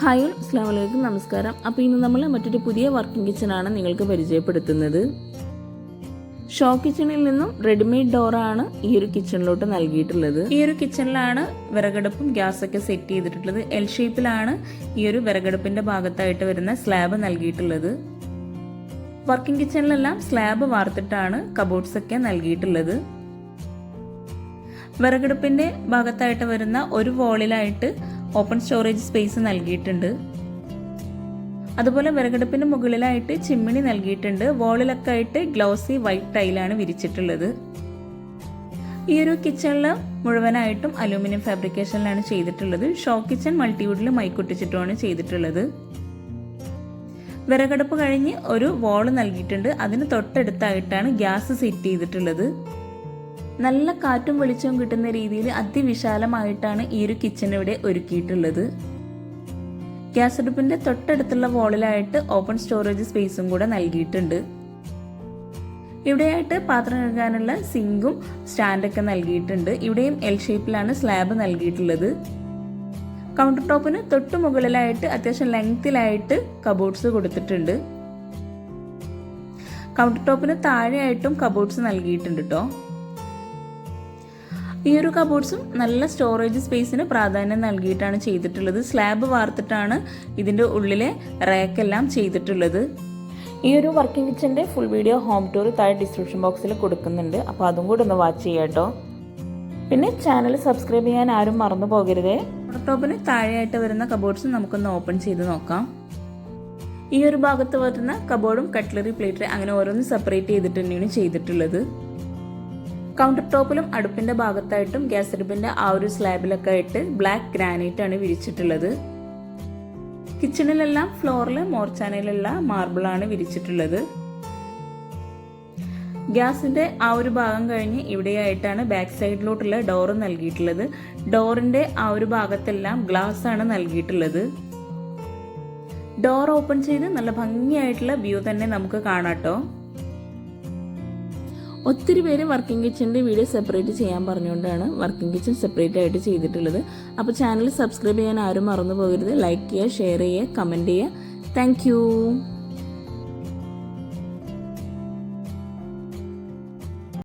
Hi അസ്സാം വലൈക്കും നമസ്കാരം. അപ്പോൾ ഇന്ന് നമ്മൾ മറ്റൊരു പുതിയ വർക്കിംഗ് കിച്ചണാണ് നിങ്ങൾക്ക് പരിചയപ്പെടുത്തുന്നത്. ഷോ കിച്ചണിൽ നിന്നും റെഡിമെയ്ഡ് ഡോറാണ് ഈ ഒരു കിച്ചണിലോട്ട് നൽകിയിട്ടുള്ളത്. ഈ ഒരു കിച്ചണിലാണ് വിറകടുപ്പും ഗ്യാസൊക്കെ സെറ്റ് ചെയ്തിട്ടുള്ളത്. എൽ ഷേപ്പിലാണ് ഈ ഒരു വിറകടുപ്പിന്റെ ഭാഗത്തായിട്ട് വരുന്ന സ്ലാബ് നൽകിയിട്ടുള്ളത്. വർക്കിംഗ് കിച്ചണിലെല്ലാം സ്ലാബ് വാർത്തിട്ടാണ് കബോർഡ്സ് ഒക്കെ നൽകിയിട്ടുള്ളത്. വിറകടുപ്പിന്റെ ഭാഗത്തായിട്ട് വരുന്ന ഒരു വോളിലായിട്ട് ഓപ്പൺ സ്റ്റോറേജ് സ്പേസ് നൽകിയിട്ടുണ്ട്. അതുപോലെ വിറകടുപ്പിന് മുകളിലായിട്ട് ചിമ്മിണി നൽകിയിട്ടുണ്ട്. വോളിലൊക്കെ ആയിട്ട് ഗ്ലോസി വൈറ്റ് ടൈലാണ് വിരിച്ചിട്ടുള്ളത്. ഈ ഒരു കിച്ചണിൽ മുഴുവനായിട്ടും അലൂമിനിയം ഫാബ്രിക്കേഷനിലാണ് ചെയ്തിട്ടുള്ളത്. ഷോ കിച്ചൺ മൾട്ടിവുഡിൽ മൈക്കൊട്ടിച്ചിട്ടുമാണ് ചെയ്തിട്ടുള്ളത്. വിറകടുപ്പ് കഴിഞ്ഞ് ഒരു വോൾ നൽകിയിട്ടുണ്ട്. അതിന് തൊട്ടടുത്തായിട്ടാണ് ഗ്യാസ് സെറ്റ് ചെയ്തിട്ടുള്ളത്. നല്ല കാറ്റും വെളിച്ചവും കിട്ടുന്ന രീതിയിൽ അതിവിശാലമായിട്ടാണ് ഈ ഒരു കിച്ചൺ ഇവിടെ ഒരുക്കിയിട്ടുള്ളത്. ഗ്യാസ് അടുപ്പിന്റെ തൊട്ടടുത്തുള്ള വോളിലായിട്ട് ഓപ്പൺ സ്റ്റോറേജ് സ്പേസും കൂടെ നൽകിയിട്ടുണ്ട്. ഇവിടെയായിട്ട് പാത്രം കഴുകാനുള്ള സിങ്കും സ്റ്റാൻഡൊക്കെ നൽകിയിട്ടുണ്ട്. ഇവിടെയും എൽ ഷേപ്പിലാണ് സ്ലാബ് നൽകിയിട്ടുള്ളത്. കൗണ്ടർ ടോപ്പിന് തൊട്ട് മുകളിലായിട്ട് അത്യാവശ്യം ലെങ്തിലായിട്ട് കബോർഡ്സ് കൊടുത്തിട്ടുണ്ട്. കൗണ്ടർ ടോപ്പിന് താഴെയായിട്ടും കബോർഡ്സ് നൽകിയിട്ടുണ്ട് കേട്ടോ ഈ ഒരു കബോർഡ്സും നല്ല സ്റ്റോറേജ് സ്പേസിന് പ്രാധാന്യം നൽകിയിട്ടാണ് ചെയ്തിട്ടുള്ളത്. സ്ലാബ് വാർത്തിട്ടാണ് ഇതിന്റെ ഉള്ളിലെ റാക്കെല്ലാം ചെയ്തിട്ടുള്ളത്. ഈ ഒരു വർക്കിംഗ് കിച്ചന്റെ ഫുൾ വീഡിയോ ഹോം ടൂർ താഴെ ഡിസ്ക്രിപ്ഷൻ ബോക്സിൽ കൊടുക്കുന്നുണ്ട്. അപ്പോൾ അതും കൂടെ ഒന്ന് വാച്ച് ചെയ്യാം കേട്ടോ പിന്നെ ചാനൽ സബ്സ്ക്രൈബ് ചെയ്യാൻ ആരും മറന്നു പോകരുതേ. ടോപ്പിന് താഴെയായിട്ട് വരുന്ന കബോർഡ്സ് നമുക്കൊന്ന് ഓപ്പൺ ചെയ്ത് നോക്കാം. ഈ ഒരു ഭാഗത്ത് വരുന്ന കബോർഡും കട്ട്ലറി പ്ലേറ്റ് അങ്ങനെ ഓരോന്നും സെപ്പറേറ്റ് ചെയ്തിട്ട് തന്നെയാണ് ചെയ്തിട്ടുള്ളത്. കൗണ്ടർ ടോപ്പിലും അടുപ്പിന്റെ ഭാഗത്തായിട്ടും ഗ്യാസ് അടുപ്പിന്റെ ആ ഒരു സ്ലാബിലൊക്കെ ആയിട്ട് ബ്ലാക്ക് ഗ്രാനൈറ്റ് ആണ് വിരിച്ചിട്ടുള്ളത്. കിച്ചണിലെല്ലാം ഫ്ലോറിൽ മോർച്ചാനയിലുള്ള മാർബിളാണ് വിരിച്ചിട്ടുള്ളത്. ഗ്യാസിന്റെ ആ ഒരു ഭാഗം കഴിഞ്ഞ് ഇവിടെയായിട്ടാണ് ബാക്ക് സൈഡിലോട്ടുള്ള ഡോർ നൽകിയിട്ടുള്ളത്. ഡോറിന്റെ ആ ഒരു ഭാഗത്തെല്ലാം ഗ്ലാസ് ആണ് നൽകിയിട്ടുള്ളത്. ഡോർ ഓപ്പൺ ചെയ്ത് നല്ല ഭംഗിയായിട്ടുള്ള വ്യൂ തന്നെ നമുക്ക് കാണാട്ടോ. ഒത്തിരി പേര് വർക്കിംഗ് കിച്ചണിന്റെ വീഡിയോ സെപ്പറേറ്റ് ചെയ്യാൻ പറഞ്ഞുകൊണ്ടാണ് വർക്കിംഗ് കിച്ചൺ സെപ്പറേറ്റ് ആയിട്ട് ചെയ്തിട്ടുള്ളത്. അപ്പോൾ ചാനൽ സബ്സ്ക്രൈബ് ചെയ്യാൻ ആരും മറന്നു പോകരുത്. ലൈക്ക് ചെയ്യുക ഷെയർ ചെയ്യുക കമന്റ് ചെയ്യുക. താങ്ക്